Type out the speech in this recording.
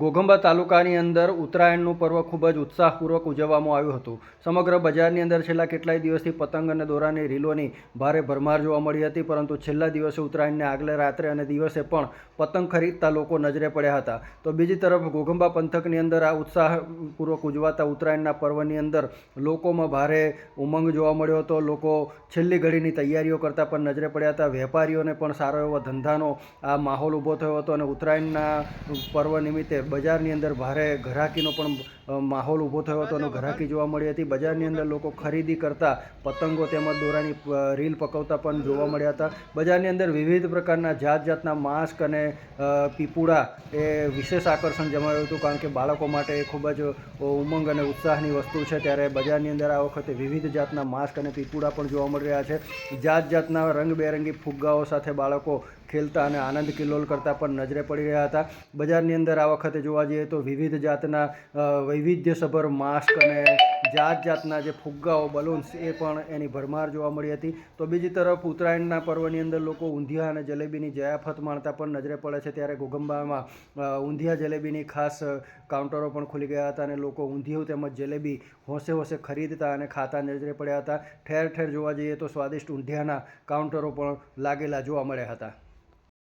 ઘોઘંબા તાલુકાની અંદર ઉત્તરાયણનું પર્વ ખૂબ જ ઉત્સાહપૂર્વક ઉજવવામાં આવ્યું હતું. સમગ્ર બજારની અંદર છેલ્લા કેટલાય દિવસથી પતંગ અને દોરાની રીલોની ભારે ભરમાર જોવા મળી હતી, પરંતુ છેલ્લા દિવસે ઉત્તરાયણને આગલે રાત્રે અને દિવસે પણ પતંગ ખરીદતા લોકો નજરે પડ્યા હતા. તો બીજી તરફ ઘોઘંબા પંથકની અંદર આ ઉત્સાહપૂર્વક ઉજવાતા ઉત્તરાયણના પર્વની અંદર લોકોમાં ભારે ઉમંગ જોવા મળ્યો હતો. લોકો છેલ્લી ઘડીની તૈયારીઓ કરતા પણ નજરે પડ્યા હતા. વેપારીઓને પણ સારો એવો ધંધાનો આ માહોલ ઊભો થયો હતો અને ઉત્તરાયણના પર્વ નિમિત્તે બજારની અંદર ભારે ઘરાકીનો પણ માહોલ ઊભો થયો હતો અને ઘરાકી જોવા મળી હતી. બજારની અંદર લોકો ખરીદી કરતા પતંગો તેમજ દોરાની રીલ પકવતા પણ જોવા મળ્યા હતા. બજારની અંદર વિવિધ પ્રકારના જાત જાતના માસ્ક અને પીપુડા એ વિશેષ આકર્ષણ જમાવ્યું હતું કારણ કે બાળકો માટે એ ખૂબ જ ઉમંગ અને ઉત્સાહની વસ્તુ છે. ત્યારે બજારની અંદર આ વખતે વિવિધ જાતના માસ્ક અને પીપુડા પણ જોવા મળી રહ્યા છે. જાત જાતના રંગબેરંગી ફુગ્ગાઓ સાથે બાળકો ખેલતા અને આનંદ કિલ્લોલ કરતા પણ નજરે પડી રહ્યા હતા. બજારની અંદર આ વખતે જોવા જઈએ તો વિવિધ જાતના વૈવિધ્યસભર માસ્ક અને જાત જાતના જે ફુગ્ગાઓ, બલૂન્સ એ પણ એની ભરમાર જોવા મળી હતી. તો બીજી તરફ ઉત્તરાયણના પર્વની અંદર લોકો ઊંધિયા અને જલેબીની જયાફત માણતા પણ નજરે પડે છે. ત્યારે ઘોગંબામાં ઊંધિયા જલેબીની ખાસ કાઉન્ટરો પણ ખુલી ગયા હતા અને લોકો ઊંધિયું તેમજ જલેબી હોંશે હોંશે ખરીદતા અને ખાતા નજરે પડ્યા હતા. ઠેર ઠેર જોવા જઈએ તો સ્વાદિષ્ટ ઊંધિયાના કાઉન્ટરો પણ લાગેલા જોવા મળ્યા હતા.